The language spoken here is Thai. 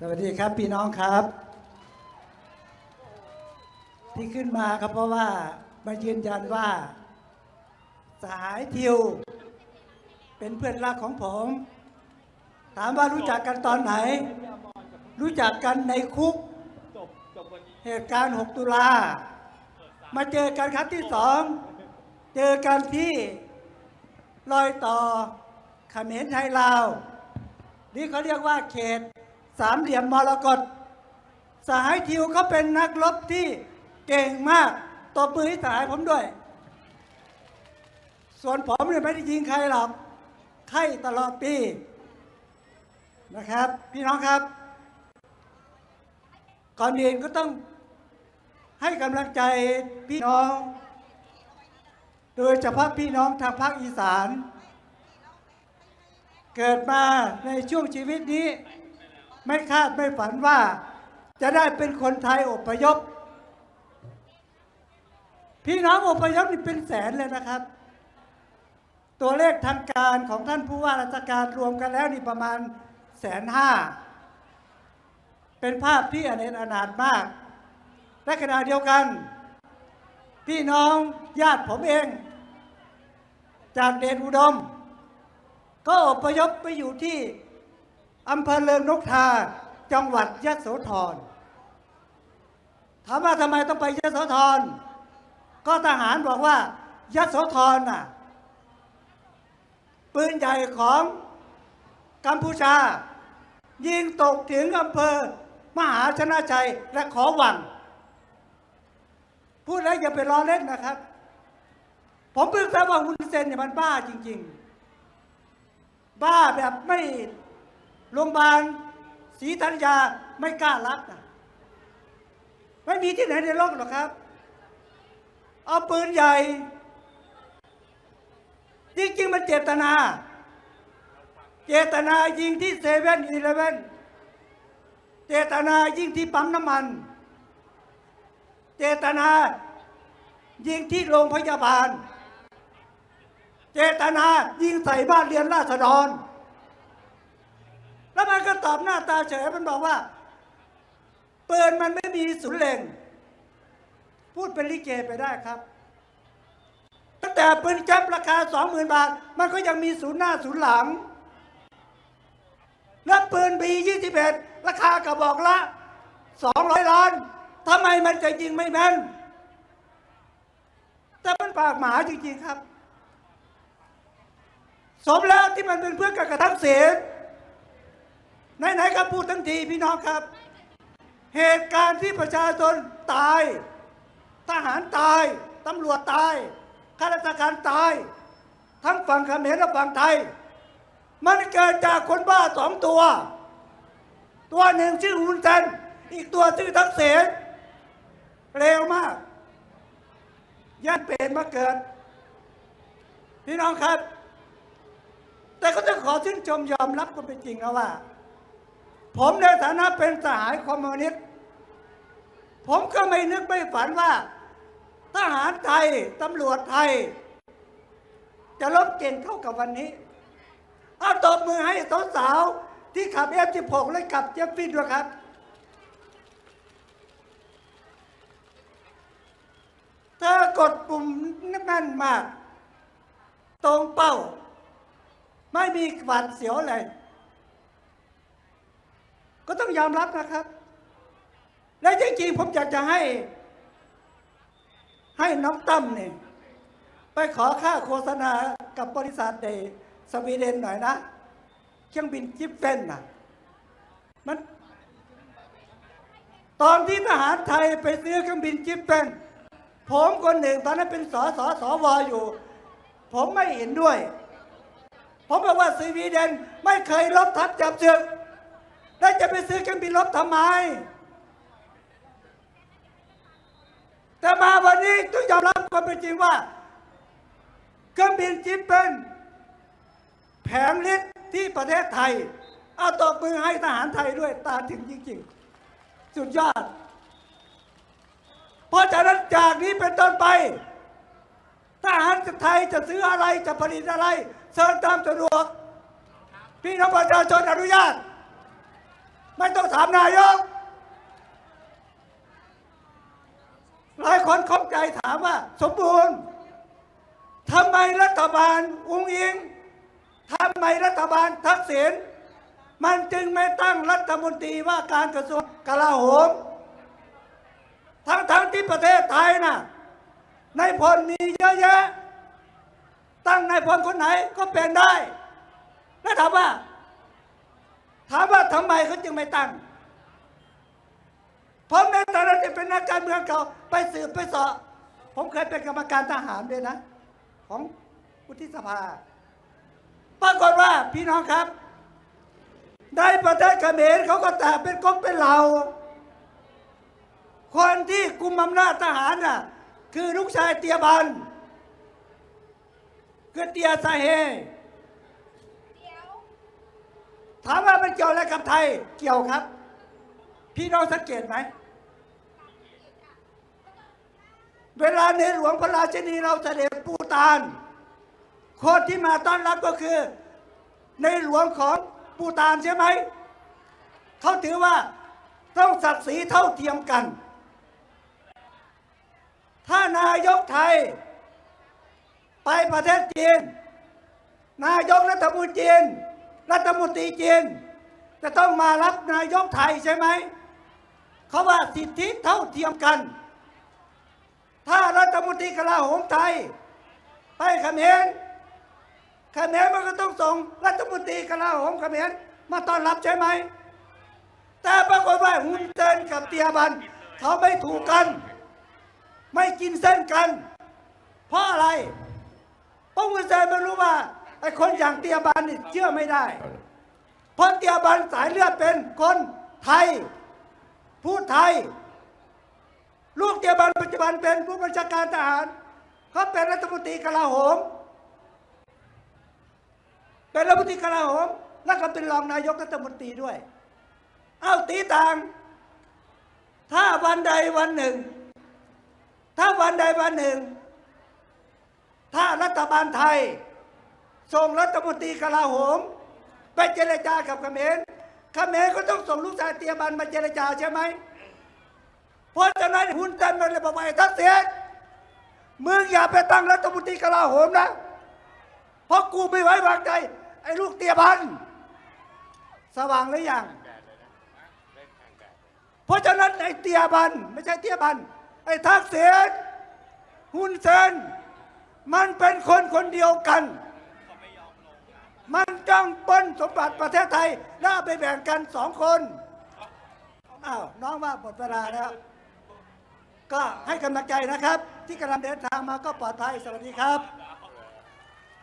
สวัสดีครับพี่น้องครับ ที่ขึ้นมาครับเพราะว่ามายืนยันว่า สหายทิว เป็นเพื่อนรักของผม ถามว่ารู้จักกันตอนไหน รู้จักกันในคุก เหตุการณ์ 6 ตุลา มาเจอกันครั้งที่สอง เจอกันที่รอยต่อเขมรไทยลาว นี่เขาเรียกว่าเขต สามเหลี่ยมมรกตสหายทิวเขาเป็นนักรบที่เก่งมากตบมือให้สหายผมด้วย ส่วนผมเนี่ยไม่ได้ยิงใครหรอกไข่ตลอดปีนะครับ พี่น้องครับ ก่อนอื่นก็ต้องให้กำลังใจพี่น้อง โดยเฉพาะพี่น้องทางภาคอีสาน เกิดมาในช่วงชีวิตนี้ ไม่คาดไม่ฝันว่า จะได้เป็นคนไทยอพยพ พี่น้องอพยพนี่เป็นแสนเลยนะครับ ตัวเลขทางการของท่านผู้ว่าราชการรวมกันแล้วนี่ประมาณแสนห้าเป็นภาพที่อเนจอนาถมากและขณะเดียวกัน พี่น้องญาติผมเอง จากเดชอุดม ก็อพยพไปอยู่ที่ อำเภอเลิงนกทา จังหวัดยะโสธร ถามว่าทำไมต้องไปยะโสธร ก็ทหารบอกว่ายะโสธรน่ะ ปืนใหญ่ของกัมพูชา ยิงตกถึงอำเภอ มหาชนะชัยและขอหวัง พูดแล้วอย่าไปล้อเล่นนะครับ ผมเพิ่งทราบว่าฮุนเซนเนี่ยมันบ้าจริง ๆ บ้าแบบไม่ โรงพยาบาลศรีธัญญาไม่กล้ารับนะไม่มีที่ไหนในโลกหรอกครับ เอาปืนใหญ่จริงๆมันเจตนา เจตนายิงที่เซเว่นอีเลเว่นเจตนายิงที่ปั๊มน้ำมัน เจตนายิงที่โรงพยาบาล เจตนายิงใส่บ้านเรียนราษฎร แล้วมันก็ตอบหน้าตาเฉยมันบอกว่าปืนมันไม่มีศูนย์เลงพูดเป็นลิเกไปได้ครับ ตั้งแต่ปืนแก๊ปราคาสองหมื่นบาท มันก็ยังมีศูนย์หน้าศูนย์หลัง แล้วปืนบียี่สิบเอ็ดราคากระบอกละสองร้อยล้านทำไมมันจะยิงไม่แม่นแต่มันปากหมาจริงๆครับ สมแล้วที่มันเป็นเพื่อนกับกระทักเสีย ไหนๆก็พูดทั้งทีพี่น้องครับ เหตุการณ์ที่ประชาชนตาย ทหารตาย ตำรวจตายข้าราชการตาย ทั้งฝั่งเขมรและฝั่งไทย มันเกิดจากคนบ้าสองตัว ตัวหนึ่งชื่อฮุนเซนอีกตัวชื่อทักเสนเร็วมากย่านเป็นมาเกิด พี่น้องครับ แต่ก็ต้องขอชื่นชมยอมรับก็เป็นจริงนะว่า ผมในฐานะเป็นสหายคอมมิวนิสต์ผมก็ไม่นึกไม่ฝันว่า ทหารไทย ตำรวจไทย จะลบเก่งเท่ากับวันนี้ เอาตบมือให้สาวๆที่ขับ F16 และขับเจฟฟินด้วยครับ เธอกดปุ่มแน่นมาก ตรงเป้า ไม่มีหวาดเสียวอะไร ก็ต้องยอมรับนะครับ และจริงๆผมอยากจะให้ ให้น้องตั้มเนี่ยไปขอค่าโฆษณากับบริษัทเดสวีเดนหน่อยนะ เครื่องบินจิปเฟนน่ะมันตอนที่ทหารไทยไปซื้อเครื่องบินจิปเฟนผมคนหนึ่งตอนนั้นเป็นสสสวอยู่ ผมไม่เห็นด้วย ผมบอกว่าสวีเดนไม่เคยลบทัพจับศึก แล้วจะไปซื้อเครื่องบินรบทำไม แต่มาวันนี้ต้องยอมรับความเป็นจริงว่า เครื่องบินจิปเป็นแผงลิศที่ประเทศไทย เอาตบมือให้ทหารไทยด้วยตาถึงจริงๆ สุดยอด เพราะฉะนั้นจากนี้เป็นต้นไปทหารไทยจะซื้ออะไรจะผลิตอะไรเชิญตามสะดวก พี่น้องประชาชนอนุญาต ไม่ต้องถามนายก หลายคนข้องใจถามว่า สมบูรณ์ทำไมรัฐบาลอุ้งอิงทำไมรัฐบาลทักษิณมันจึงไม่ตั้งรัฐมนตรีว่าการกระทรวงกลาโหม ทั้งๆที่ประเทศไทยน่ะนายพลมีเยอะแยะ ตั้งนายพลคนไหนก็เป็นได้ แล้วถามว่า ถามว่าทำไมเขาจึงไม่ตั้ง ผมในฐานะที่เป็นนักการเมืองเก่าไปสืบไปสาะผมเคยเป็นกรรมการทหารด้วยนะ ของวุฒิสภา ปรากฏว่าพี่น้องครับในประเทศเขมรเขาก็แต่เป็นก๊กเป็นเหล่า คนที่กุมอำนาจทหารน่ะ คือลูกชายเตียบันคือเตียซาเฮ ถามว่ามันเกี่ยวอะไรกับไทย เกี่ยวครับ พี่น้องสังเกตไหม เวลาในหลวงพระราชินีเราเสด็จปูตาน คนที่มาต้อนรับก็คือ ในหลวงของปูตานใช่ไหม เขาถือว่าต้องศักดิ์ศรีเท่าเทียมกัน ถ้านายกไทย ไปประเทศจีน นายกรัฐมนตรีจีน รัฐมนตรีจีนจะต้องมารับนายกไทยใช่ไหม เขาว่าสิทธิเท่าเทียมกัน ถ้ารัฐมนตรีกลาโหมไทย ไปเขมรเขมรมันก็ต้องส่งรัฐมนตรีกลาโหมเขมรมาต้อนรับใช่ไหม แต่ปรากฏว่าฮุนเซนกับเตียบัน เขาไม่ถูกกัน ไม่กินเส้นกัน เพราะอะไรเพราะฮุนเซนมันรู้ว่า ไอ้คนอย่างเตียบันนี่เชื่อไม่ได้ เพราะเตียบันสายเลือดเป็นคนไทย พูดไทย ลูกเตียบันปัจจุบันเป็นผู้บัญชาการทหารเขาเป็นรัฐมนตรีกลาโหม เป็นรัฐมนตรีกลาโหม แล้วก็เป็นรองนายกรัฐมนตรีด้วย เอาตีต่าง ถ้าวันใดวันหนึ่ง ถ้าวันใดวันหนึ่ง ถ้ารัฐบาลไทย ส่งรัฐมนตรีกลาโหม ไปเจรจากับเขมรเขมรก็ต้องส่งลูกชายเตียบันมาเจรจาใช่ไหมเพราะฉะนั้นหุ่นเต้นมันเลยบอกว่าไอ้ทักษิณมึงอย่าไปตั้งรัฐมนตรีกลาโหมนะ เพราะกูไม่ไว้วางใจ ไอ้ลูกเตียบันสว่างหรือยังเพราะฉะนั้นไอ้เตียบันไม่ใช่เตียบันไอ้ทักษิณหุ่นเซนมันเป็นคนคนเดียวกัน จ้องปล้นสมบัติประเทศไทยแล้วเอาไปแบ่งกันสองคนอ้าวน้องว่าหมดเวลาแล้ว ก็ให้กำลังใจนะครับ ที่กำลังเดินทางมาก็ปลอดภัยสวัสดีครับ